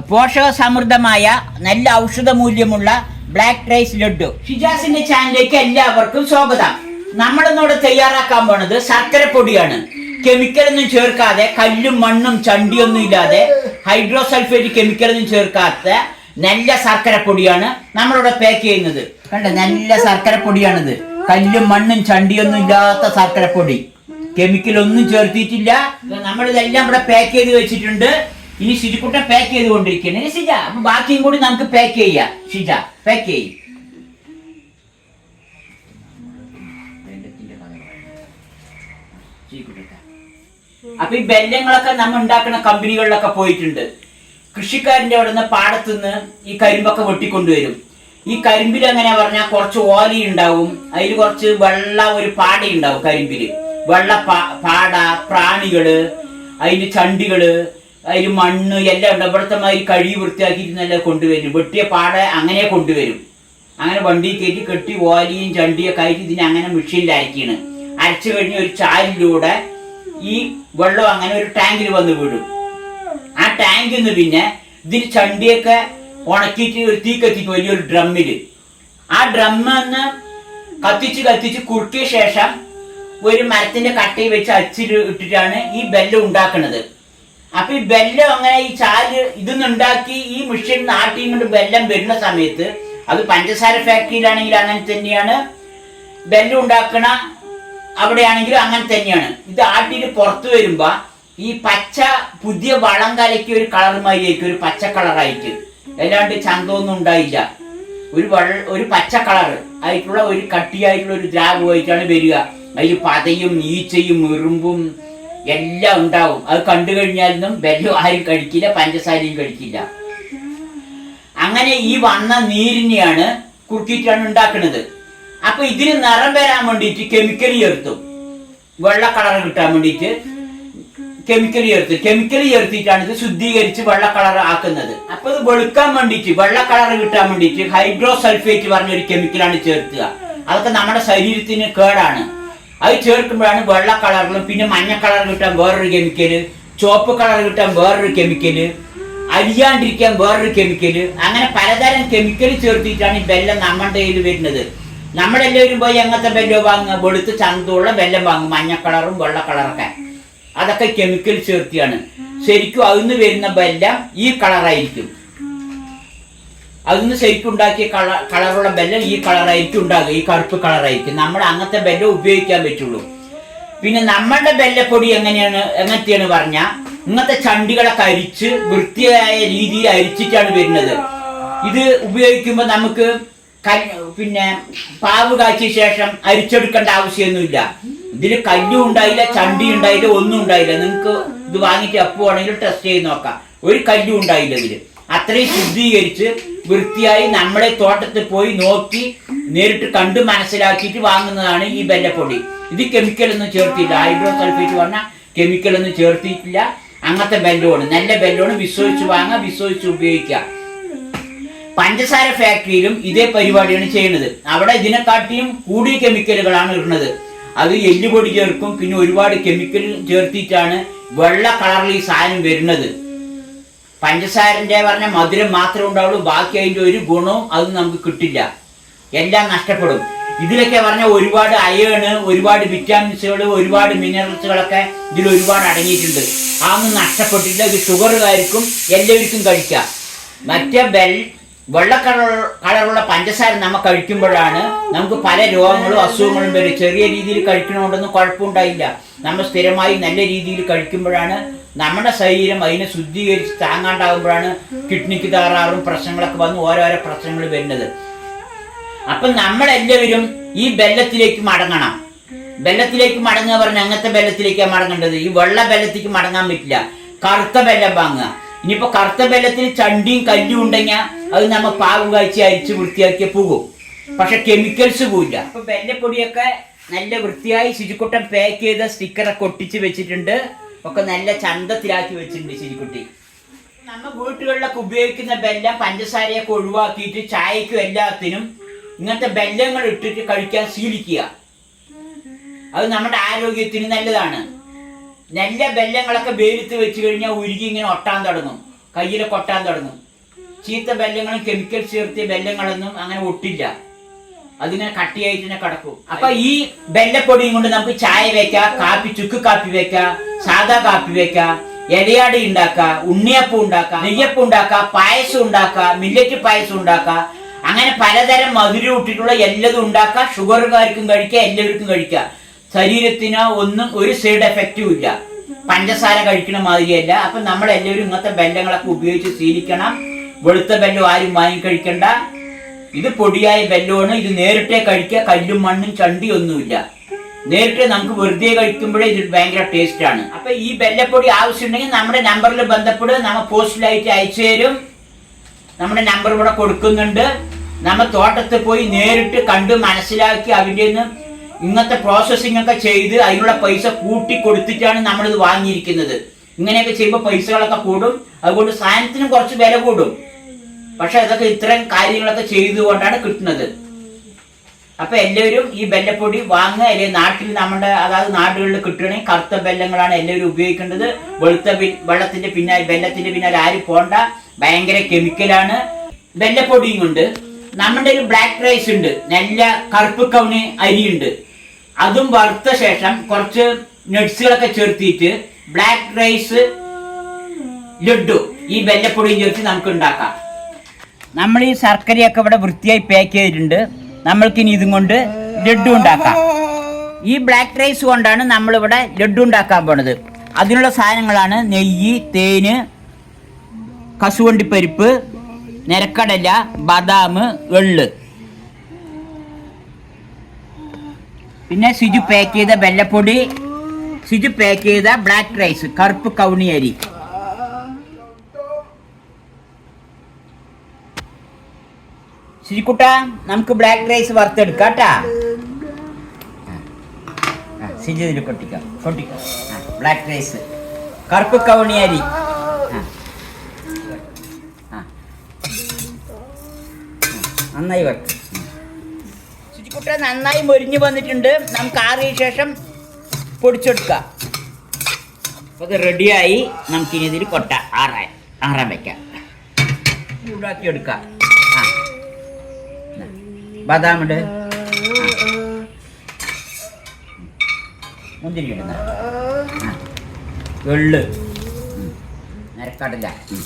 പോഷക സമൃദ്ധമായ നല്ല ഔഷധ മൂല്യമുള്ള ബ്ലാക്ക് റൈസ് ലഡു ഷിജാസിന്റെ ചാനലിലേക്ക് എല്ലാവർക്കും സ്വാഗതം. നമ്മളിന്നോട് തയ്യാറാക്കാൻ പോണത് ശർക്കര പൊടിയാണ്. കെമിക്കൽ ഒന്നും ചേർക്കാതെ കല്ലും മണ്ണും ചണ്ടിയൊന്നും ഇല്ലാതെ ഹൈഡ്രോസൾഫേറ്റ് കെമിക്കൽ ഒന്നും ചേർക്കാത്ത നല്ല ശർക്കര പൊടിയാണ് നമ്മളിവിടെ പാക്ക് ചെയ്യുന്നത്. കണ്ട? നല്ല ശർക്കര പൊടിയാണിത്. കല്ലും മണ്ണും ചണ്ടിയൊന്നും ഇല്ലാത്ത ശർക്കര പൊടി. കെമിക്കൽ ഒന്നും ചേർത്തിട്ടില്ല. നമ്മളിതെല്ലാം ഇവിടെ പാക്ക് ചെയ്ത് വെച്ചിട്ടുണ്ട്. ഇനി ഷിജുക്കുട്ട പാക്ക് ചെയ്തുകൊണ്ടിരിക്കുകയാണ്. ഷിജ അപ്പൊ ബാക്കിയും കൂടി നമുക്ക് പാക്ക് ചെയ്യാം. ഷിജ പാക്ക് ചെയ്യും. അപ്പൊ ഈ ബെല്ലങ്ങളൊക്കെ നമ്മൾ ഉണ്ടാക്കുന്ന കമ്പനികളിലൊക്കെ പോയിട്ടുണ്ട്. കൃഷിക്കാരന്റെ അവിടെ നിന്ന് പാടത്തുനിന്ന് ഈ കരിമ്പൊക്കെ വെട്ടിക്കൊണ്ടുവരും. ഈ കരിമ്പിൽ എങ്ങനെയാ പറഞ്ഞാൽ കുറച്ച് ഓലി ഉണ്ടാവും. അതിൽ കുറച്ച് വെള്ള ഒരു പാട ഉണ്ടാവും കരിമ്പിൽ. വെള്ള പാട പ്രാണികൾ അതിന്റെ ചണ്ടികൾ അതിൽ മണ്ണ് എല്ലാം ഉണ്ട്. ഇവിടുത്തെ മാതിരി കഴി വൃത്തിയാക്കിയിട്ടുന്നല്ല കൊണ്ടുവരും വെട്ടിയ പാട അങ്ങനെ കൊണ്ടുവരും. അങ്ങനെ വണ്ടി കയറ്റി കെട്ടി ഓലിയും ചണ്ടിയൊക്കെ ആയിട്ട് ഇതിനെ അങ്ങനെ മെഷീനിൽ അരക്കാണ് അരച്ചു കഴിഞ്ഞ് ഒരു ചാലിലൂടെ ഈ വെള്ളം അങ്ങനെ ഒരു ടാങ്കിൽ വന്ന് വീടും. ആ ടാങ്കിൽ നിന്ന് പിന്നെ ഇതിന് ചണ്ടിയൊക്കെ ഉണക്കിയിട്ട് ഒരു തീ കത്തിക്കും വലിയൊരു ഡ്രമ്മിൽ. ആ ഡ്രമ്മെന്ന് കത്തിച്ച് കത്തിച്ച് കുറുക്കിയ ശേഷം ഒരു മരത്തിന്റെ കട്ടയിൽ വെച്ച് അച്ചിൽ ഇട്ടിട്ടാണ് ഈ ബെല്ലം ഉണ്ടാക്കുന്നത് അപ്പൊ ഈ ബെല്ലം അങ്ങനെ ഈ ചാൽ ഇതൊന്നുണ്ടാക്കി ഈ മെഷീൻ നാട്ടിൽ കൊണ്ട് ബെല്ലം വരുന്ന സമയത്ത് അത് പഞ്ചസാര ഫാക്ടറിയിലാണെങ്കിൽ അങ്ങനെ തന്നെയാണ്. ബെല്ലം ഉണ്ടാക്കണ അവിടെയാണെങ്കിലും അങ്ങനെ തന്നെയാണ്. ഇത് ആട്ടിന് പുറത്തു വരുമ്പോ ഈ പച്ച പുതിയ വളം കലക്കി ഒരു കളർ മാതിരിയായിരിക്കും ഒരു പച്ച കളറായിട്ട് അല്ലാണ്ട് ചന്തമൊന്നും ഉണ്ടായില്ല. ഒരു വെള്ള ഒരു പച്ച കളർ ആയിട്ടുള്ള ഒരു കട്ടിയായിട്ടുള്ള ഒരു ദ്രാവകമായിട്ടാണ് വരിക. അതിൽ പതയും ഈച്ചയും ഇറുമ്പും എല്ലാം ഉണ്ടാവും. അത് കണ്ടു കഴിഞ്ഞാലൊന്നും വെല്ലം ആരും കഴിക്കില്ല പഞ്ചസാരയും കഴിക്കില്ല. അങ്ങനെ ഈ വന്ന നീരിനെയാണ് കുറുക്കിയിട്ടാണ് ഉണ്ടാക്കുന്നത് അപ്പൊ ഇതിന് നിറം വരാൻ വേണ്ടിയിട്ട് കെമിക്കൽ ചേർത്തും. വെള്ള കളർ കിട്ടാൻ വേണ്ടിയിട്ട് കെമിക്കൽ ചേർത്ത്. കെമിക്കൽ ചേർത്തിട്ടാണ് ഇത് ശുദ്ധീകരിച്ച് വെള്ള കളർ ആക്കുന്നത്. അപ്പൊ ഇത് വെളുക്കാൻ വേണ്ടിയിട്ട് വെള്ള കളർ കിട്ടാൻ വേണ്ടിയിട്ട് ഹൈഡ്രോസൾഫേറ്റ് പറഞ്ഞൊരു കെമിക്കലാണ് ചേർക്കുക. അതൊക്കെ നമ്മുടെ ശരീരത്തിന് കേടാണ്. അത് ചേർക്കുമ്പോഴാണ് വെള്ള കളറിലും പിന്നെ മഞ്ഞ കളർ കിട്ടാൻ വേറൊരു കെമിക്കൽ ചുവപ്പ് കളർ കിട്ടാൻ വേറൊരു കെമിക്കൽ അരിയാണ്ടിരിക്കാൻ വേറൊരു കെമിക്കൽ അങ്ങനെ പലതരം കെമിക്കൽ ചേർത്തിട്ടാണ് ഈ വെല്ലം നമ്മുടെ കയ്യിൽ വരുന്നത്. നമ്മളെല്ലാവരും പോയി അങ്ങനത്തെ വെല്ലം വാങ്ങുക? വെളുത്ത് ചന്തമുള്ള വെല്ലം വാങ്ങും. മഞ്ഞ കളറും വെള്ള കളറൊക്കെ. അതൊക്കെ കെമിക്കൽ ചേർത്തിയാണ്. ശരിക്കും അതിന്ന് വരുന്ന വെല്ലം ഈ കളറായിരിക്കും. അതിന്ന് ശരിക്കും ഉണ്ടാക്കിയ കള കളറുള്ള ബെല്ലം ഈ കളറായിരിക്കും ഉണ്ടാകുക ഈ കറുപ്പ് കളറായിരിക്കും നമ്മൾ അങ്ങനത്തെ ബെല്ലം ഉപയോഗിക്കാൻ പറ്റുള്ളൂ. പിന്നെ നമ്മളുടെ ബെല്ലപ്പൊടി എങ്ങനെയാണ് എങ്ങനത്തെയാണ് പറഞ്ഞ? ഇങ്ങനത്തെ ചണ്ടികളൊക്കെ അരിച്ച് വൃത്തിയായ രീതിയിൽ അരിച്ചിട്ടാണ് വരുന്നത്. ഇത് ഉപയോഗിക്കുമ്പോൾ നമുക്ക് പിന്നെ പാവ് കാച്ചിയ ശേഷം അരിച്ചെടുക്കേണ്ട ആവശ്യമൊന്നുമില്ല. ഇതിൽ കല്ലും ഉണ്ടായില്ല ചണ്ടി ഉണ്ടായില്ല ഒന്നും ഉണ്ടായില്ല. നിങ്ങൾക്ക് ഇത് വാങ്ങിയിട്ട് എപ്പോ ആണെങ്കിലും ടെസ്റ്റ് ചെയ്ത് നോക്കാം. ഒരു കല്ലും ഉണ്ടായില്ല ഇതിൽ അത്രയും ശുദ്ധീകരിച്ച് വൃത്തിയായി നമ്മുടെ തോട്ടത്തിൽ പോയി നോക്കി നേരിട്ട് കണ്ട് മനസ്സിലാക്കിയിട്ട് വാങ്ങുന്നതാണ് ഈ ബെല്ലപ്പൊടി. ഇത് കെമിക്കൽ ഒന്നും ചേർത്തില്ല ഹൈഡ്രോസൾഫേറ്റ് പറഞ്ഞാൽ കെമിക്കൽ ഒന്നും ചേർത്തിയിട്ടില്ല. അങ്ങനത്തെ ബെല്ലോണ്. നല്ല ബെല്ലോണ്. വിശ്വസിച്ച് വാങ്ങുക വിശ്വസിച്ച് ഉപയോഗിക്കുക പഞ്ചസാര ഫാക്ടറിയിലും ഇതേ പരിപാടിയാണ് ചെയ്യുന്നത്. അവിടെ ഇതിനെക്കാട്ടിയും കൂടിയ കെമിക്കലുകളാണ് ഇടുന്നത്. അത് എല്ലുപൊടി ചേർക്കും. പിന്നെ ഒരുപാട് കെമിക്കൽ ചേർത്തിട്ടാണ് വെള്ള കളറിൽ ഈ സാധനം വരുന്നത്. പഞ്ചസാരന്റെ പറഞ്ഞ മധുരം മാത്രമേ ഉണ്ടാവുള്ളൂ ബാക്കി അതിന്റെ ഒരു ഗുണവും അത് നമുക്ക് കിട്ടില്ല. എല്ലാം നഷ്ടപ്പെടും. ഇതിലൊക്കെ പറഞ്ഞ ഒരുപാട് അയേണ് ഒരുപാട് വിറ്റാമിൻസുകൾ ഒരുപാട് മിനറൽസുകളൊക്കെ ഇതിൽ ഒരുപാട് അടങ്ങിയിട്ടുണ്ട്. അതൊന്നും നഷ്ടപ്പെട്ടില്ല ഇത് ഷുഗറുകാർക്കും എല്ലാവർക്കും കഴിക്കാം. മറ്റേ ബെൽ വെള്ള കളർ കളറുള്ള പഞ്ചസാര നമ്മൾ കഴിക്കുമ്പോഴാണ് നമുക്ക് പല രോഗങ്ങളും അസുഖങ്ങളും വരും. ചെറിയ രീതിയിൽ കഴിക്കണോണ്ടൊന്നും കുഴപ്പമുണ്ടായില്ല. നമ്മൾ സ്ഥിരമായി നല്ല രീതിയിൽ കഴിക്കുമ്പോഴാണ് നമ്മുടെ ശരീരം അതിനെ ശുദ്ധീകരിച്ച് താങ്ങാണ്ടാകുമ്പോഴാണ് കിഡ്നിക്ക് തകരാറും പ്രശ്നങ്ങളൊക്കെ വന്ന് ഓരോരോ പ്രശ്നങ്ങൾ വരുന്നത്. അപ്പൊ നമ്മളെല്ലാവരും ഈ ബെല്ലത്തിലേക്ക് മടങ്ങണം. ബെല്ലത്തിലേക്ക് മടങ്ങുക പറഞ്ഞ അങ്ങനത്തെ ബെല്ലത്തിലേക്കാണ് മടങ്ങേണ്ടത്. ഈ വെള്ള ബെല്ലത്തിലേക്ക് മടങ്ങാൻ പറ്റില്ല. കറുത്ത ബെല്ലം വാങ്ങുക. ഇനിയിപ്പോ കറുത്ത ബെല്ലത്തിൽ ചണ്ടിയും കല്ലും ഉണ്ടെങ്കിൽ അത് നമ്മൾ പാവ് കാഴ്ച അരിച്ച് വൃത്തിയാക്കിയ പോകും. പക്ഷെ കെമിക്കൽസ് പോയില്ല അപ്പൊ ബെല്ലപ്പൊടിയൊക്കെ നല്ല വൃത്തിയായി ശുചിക്കുട്ടം പാക്ക് ചെയ്ത സ്റ്റിക്കറൊക്കെ ഒട്ടിച്ച് വെച്ചിട്ടുണ്ട്. ഒക്കെ നല്ല ചന്തത്തിലാക്കി വെച്ചിട്ടുണ്ട് ശരിക്കുട്ടി. നമ്മ വീട്ടുകളിലൊക്കെ ഉപയോഗിക്കുന്ന ബെല്ലം പഞ്ചസാരയൊക്കെ ഒഴിവാക്കിയിട്ട് ചായക്കും എല്ലാത്തിനും ഇങ്ങനത്തെ ബെല്ലങ്ങൾ ഇട്ടിട്ട് കഴിക്കാൻ ശീലിക്കുക. അത് നമ്മുടെ ആരോഗ്യത്തിന് നല്ലതാണ്. നല്ല ബെല്ലങ്ങളൊക്കെ വെയിലത്ത് വെച്ച് കഴിഞ്ഞാൽ ഉരുകി ഇങ്ങനെ ഒട്ടാൻ തുടങ്ങും. കയ്യിൽ കൊട്ടാൻ തുടങ്ങും. ചീത്ത ബെല്ലങ്ങളും കെമിക്കൽ ചേർത്തിയ ബെല്ലങ്ങളൊന്നും അങ്ങനെ ഒട്ടില്ല. അതിങ്ങനെ കട്ടിയായിട്ട് തന്നെ കിടക്കും. അപ്പൊ ഈ ബെല്ലപ്പൊടിയും കൊണ്ട് നമുക്ക് ചായ വെക്കാം കാപ്പി ചുക്ക് കാപ്പി വെക്കാം. സാദാ കാപ്പി വെക്കാം എലയാടി ഉണ്ടാക്കാം ഉണ്ണിയപ്പം ഉണ്ടാക്കാം നെയ്യപ്പം ഉണ്ടാക്കാം പായസം ഉണ്ടാക്കാം മില്ലറ്റ് പായസം ഉണ്ടാക്കാം. അങ്ങനെ പലതരം മധുരം ഇട്ടിട്ടുള്ള എല്ലതും ഉണ്ടാക്കാം ഷുഗറുകാർക്കും കഴിക്കാം എല്ലാവർക്കും കഴിക്കാം. ശരീരത്തിന് ഒന്നും ഒരു സൈഡ് എഫക്റ്റും ഇല്ല. പഞ്ചസാര കഴിക്കണ മാതിരിയല്ല. അപ്പൊ നമ്മൾ എല്ലാവരും ഇങ്ങനത്തെ ബെല്ലങ്ങളൊക്കെ ഉപയോഗിച്ച് ശീലിക്കണം. വെളുത്ത ബെല്ലോ ആരും വാങ്ങി കഴിക്കണ്ട. ഇത് പൊടിയായ ബെല്ലമാണ് ഇത് നേരിട്ടേ കഴിക്കുക കല്ലും മണ്ണും ചണ്ടി ഒന്നുമില്ല നേരിട്ട് നമുക്ക് വെറുതെ കഴിക്കുമ്പോഴേ ഇത് ഭയങ്കര ടേസ്റ്റ് ആണ്. അപ്പൊ ഈ ബെല്ലപ്പൊടി ആവശ്യമുണ്ടെങ്കിൽ നമ്മുടെ നമ്പറിൽ ബന്ധപ്പെടുക. നമ്മൾ പോസ്റ്റിലായിട്ട് അയച്ചു തരും. നമ്മുടെ നമ്പർ ഇവിടെ കൊടുക്കുന്നുണ്ട്. നമ്മൾ തോട്ടത്തിൽ പോയി നേരിട്ട് കണ്ട് മനസ്സിലാക്കി അതിന്റെ നിന്ന് ഇങ്ങനത്തെ പ്രോസസ്സിംഗ് ഒക്കെ ചെയ്ത് അതിനുള്ള പൈസ കൂട്ടി കൊടുത്തിട്ടാണ് നമ്മളിത് വാങ്ങിയിരിക്കുന്നത്. ഇങ്ങനെയൊക്കെ ചെയ്യുമ്പോൾ പൈസകളൊക്കെ കൂടും. അതുകൊണ്ട് സാധനത്തിനും കുറച്ച് വില കൂടും. പക്ഷെ അതൊക്കെ ഇത്രയും കാര്യങ്ങളൊക്കെ ചെയ്തുകൊണ്ടാണ് കിട്ടുന്നത്. അപ്പൊ എല്ലാവരും ഈ ബെല്ലപ്പൊടി വാങ്ങുക. അല്ലെങ്കിൽ നാട്ടിൽ നമ്മുടെ അതായത് നാടുകളിൽ കിട്ടണമെങ്കിൽ കറുത്ത ബെല്ലങ്ങളാണ് എല്ലാവരും ഉപയോഗിക്കേണ്ടത്. വെളുത്ത വെള്ളത്തിന്റെ പിന്നാലെ ബെല്ലത്തിന്റെ പിന്നാലെ ആരും പോണ്ട. ഭയങ്കര കെമിക്കലാണ് ബെല്ലപ്പൊടിയും കൊണ്ട് നമ്മുടെ ഒരു ബ്ലാക്ക് റൈസ് ഉണ്ട്. നല്ല കറുപ്പ് കവണി അരിയുണ്ട്. അതും വറുത്ത ശേഷം കുറച്ച് നട്സുകളൊക്കെ ചേർത്തിട്ട് ബ്ലാക്ക് റൈസ് ലഡു ഈ ബെല്ലപ്പൊടിയും ചേർത്ത് നമുക്ക് ഉണ്ടാക്കാം. നമ്മൾ ഈ ശർക്കരയൊക്കെ ഇവിടെ വൃത്തിയായി പാക്ക് ചെയ്തിട്ടുണ്ട്. നമ്മൾക്കിനി ഇതും കൊണ്ട് ലഡു ഉണ്ടാക്കാം. ഈ ബ്ലാക്ക് റൈസ് കൊണ്ടാണ് നമ്മളിവിടെ ലഡു ഉണ്ടാക്കാൻ പോണത്. അതിനുള്ള സാധനങ്ങളാണ് നെയ്യ് തേന് കസുവണ്ടിപ്പരിപ്പ് നിരക്കടല ബദാം എള്ള് പിന്നെ സിജു പാക്ക് ചെയ്ത വെല്ലപ്പൊടി സിജു പാക്ക് ചെയ്ത ബ്ലാക്ക് റൈസ് കറുപ്പ് കൗണി അരി. സിജിക്കുട്ട നമുക്ക് ബ്ലാക്ക് റൈസ് വറുത്തെടുക്കാം ബ്ലാക്ക് റൈസ് കറുപ്പ് കവണിയരി. നന്നായി വറുത്ത്. ശുചിക്കുട്ട നന്നായി മൊരിഞ്ഞു വന്നിട്ടുണ്ട്. നമുക്ക് ആറിയ ശേഷം പൊടിച്ചെടുക്കാം. അപ്പോൾ അത് റെഡിയായി നമുക്കിനി ഇതിൽ കൊട്ട. ആറാൻ ആറാൻ വയ്ക്കാം ചൂടാക്കി എടുക്കാം ബദാം ഉണ്ട് മുന്തിരി ഇടുന്ന വെള്ള്. നരക്കടല നിരക്കടല ഉം.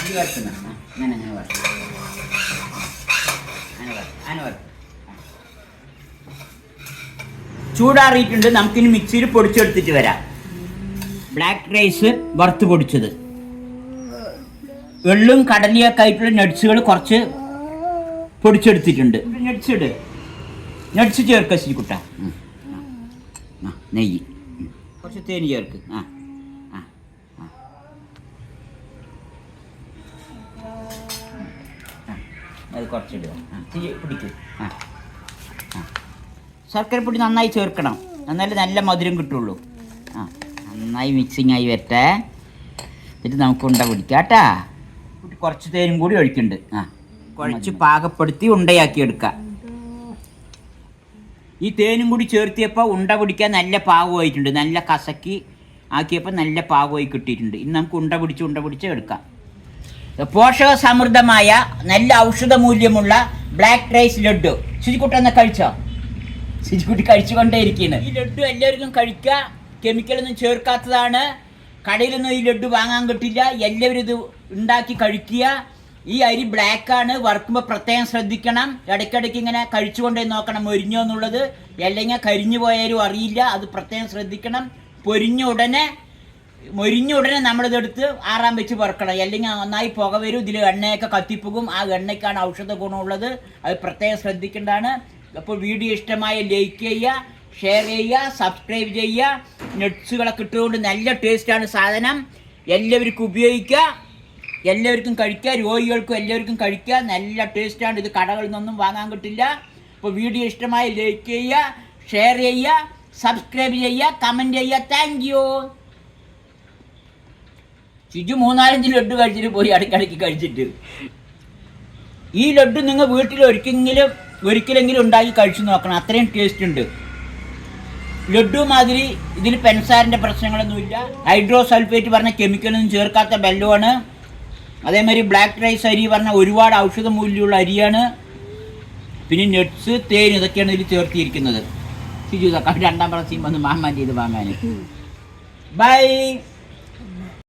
ഇത് വറുക്കുന്ന അങ്ങനെ അങ്ങനെ വറുത്ത് അങ്ങനെ വറുത്ത് അങ്ങനെ വറുത്ത് ചൂടാറിയിട്ടുണ്ട്. നമുക്കിനി മിക്സിയിൽ പൊടിച്ചെടുത്തിട്ട് വരാം. ബ്ലാക്ക് റൈസ് വറുത്ത് പൊടിച്ചത്. എള്ളും കടലയൊക്കെ ആയിട്ടുള്ള നട്സുകൾ കുറച്ച് പൊടിച്ചെടുത്തിട്ടുണ്ട്. ഞടിച്ചിട്. ഞടിച്ച് ചേർക്ക ശരിക്കുട്ട നെയ്യ്. കുറച്ച് തേന് ചേർക്ക്. ആ അത് കുറച്ചിടുക. പിടിക്കും. ആ ആ. ശർക്കരപ്പൊടി നന്നായി ചേർക്കണം. എന്നാലേ നല്ല മധുരം കിട്ടുള്ളൂ. ആ നന്നായി മിക്സിങ് ആയി വരട്ടെ. എന്നിട്ട് നമുക്ക് ഉണ്ട പിടിക്കാം. കേട്ടാ? കുറച്ച് തേനും കൂടി ഒഴിക്കുന്നുണ്ട്. ആ. കുഴച്ച് പാകപ്പെടുത്തി ഉണ്ടയാക്കി എടുക്കാം. ഈ തേനും കൂടി ചേർത്തിയപ്പോൾ ഉണ്ട പിടിക്കാൻ നല്ല പാകമായിട്ടുണ്ട്. നല്ല കസക്കി ആക്കിയപ്പോൾ നല്ല പാകമായി കിട്ടിയിട്ടുണ്ട്. ഇനി നമുക്ക് ഉണ്ട പിടിച്ച് ഉണ്ട പിടിച്ച് എടുക്കാം. പോഷക സമൃദ്ധമായ നല്ല ഔഷധ മൂല്യമുള്ള ബ്ലാക്ക് റൈസ് ലഡ്ഡു. ശുചിക്കുട്ടി എന്നാ കഴിച്ചോ? ശുചിക്കുട്ടി കഴിച്ചുകൊണ്ടേ ഇരിക്കുന്നത് ഈ ലഡ്ഡു എല്ലാവർക്കും കഴിക്കുക കെമിക്കലൊന്നും ചേർക്കാത്തതാണ്. കടയിലൊന്നും ഈ ലഡ്ഡു വാങ്ങാൻ കിട്ടില്ല. എല്ലാവരും ഇത് ഉണ്ടാക്കി കഴിക്കുക. ഈ അരി ബ്ലാക്ക് ആണ്. വറുക്കുമ്പോൾ പ്രത്യേകം ശ്രദ്ധിക്കണം. ഇടയ്ക്കിടയ്ക്ക് ഇങ്ങനെ കഴിച്ചുകൊണ്ടേ നോക്കണം. മൊരിഞ്ഞോ എന്നുള്ളത് അല്ലെങ്കിൽ കരിഞ്ഞു പോയാലും അറിയില്ല. അത് പ്രത്യേകം ശ്രദ്ധിക്കണം. പൊരിഞ്ഞ ഉടനെ മൊരിഞ്ഞ ഉടനെ നമ്മളിതെടുത്ത് ആറാം വെച്ച് വറുക്കണം. അല്ലെങ്കിൽ നന്നായി പുക വരും. ഇതിൽ എണ്ണയൊക്കെ കത്തിപ്പോകും. ആ എണ്ണയ്ക്കാണ് ഔഷധ ഗുണമുള്ളത്. അത് പ്രത്യേകം ശ്രദ്ധിക്കേണ്ടതാണ്. അപ്പോൾ വീഡിയോ ഇഷ്ടമായ ലൈക്ക് ചെയ്യുക ഷെയർ ചെയ്യുക സബ്സ്ക്രൈബ് ചെയ്യുക. നെറ്റ്സുകളൊക്കെ ഇട്ടുകൊണ്ട് നല്ല ടേസ്റ്റാണ് സാധനം. എല്ലാവർക്കും ഉപയോഗിക്കുക എല്ലാവർക്കും കഴിക്കുക രോഗികൾക്കും എല്ലാവർക്കും കഴിക്കുക. നല്ല ടേസ്റ്റാണ് ഇത് കടകളിൽ നിന്നൊന്നും വാങ്ങാൻ കിട്ടില്ല. അപ്പോൾ വീഡിയോ ഇഷ്ടമായി ലൈക്ക് ചെയ്യുക ഷെയർ ചെയ്യുക സബ്സ്ക്രൈബ് ചെയ്യുക കമന്റ് ചെയ്യുക. താങ്ക് യു ചിജു മൂന്നാലഞ്ച് ലഡു കഴിച്ചിട്ട് പോയി ഇടയ്ക്കിടയ്ക്ക് കഴിച്ചിട്ട്. ഈ ലഡു നിങ്ങൾ വീട്ടിൽ ഒരിക്കലെങ്കിലും ഒരിക്കലെങ്കിലും ഉണ്ടാക്കി കഴിച്ചു നോക്കണം. അത്രയും ടേസ്റ്റ് ഉണ്ട്. ലഡു മാതിരി ഇതിൽ പെൻസാറിന്റെ പ്രശ്നങ്ങളൊന്നുമില്ല. ഹൈഡ്രോസൾഫേറ്റ് പറഞ്ഞ കെമിക്കലൊന്നും ചേർക്കാത്ത ബെല്ലമാണ് അതേമാതിരി ബ്ലാക്ക് റൈസ് അരി പറഞ്ഞ ഒരുപാട് ഔഷധ മൂല്യമുള്ള അരിയാണ്. പിന്നെ നട്ട്സ് തേൻ ഇതൊക്കെയാണ് ഇതിൽ ചേർത്തിയിരിക്കുന്നത് ശിജു രണ്ടാം പ്രാവശ്യം വന്ന് മാമാന്റെ ഇത് വാങ്ങാൻ. ബൈ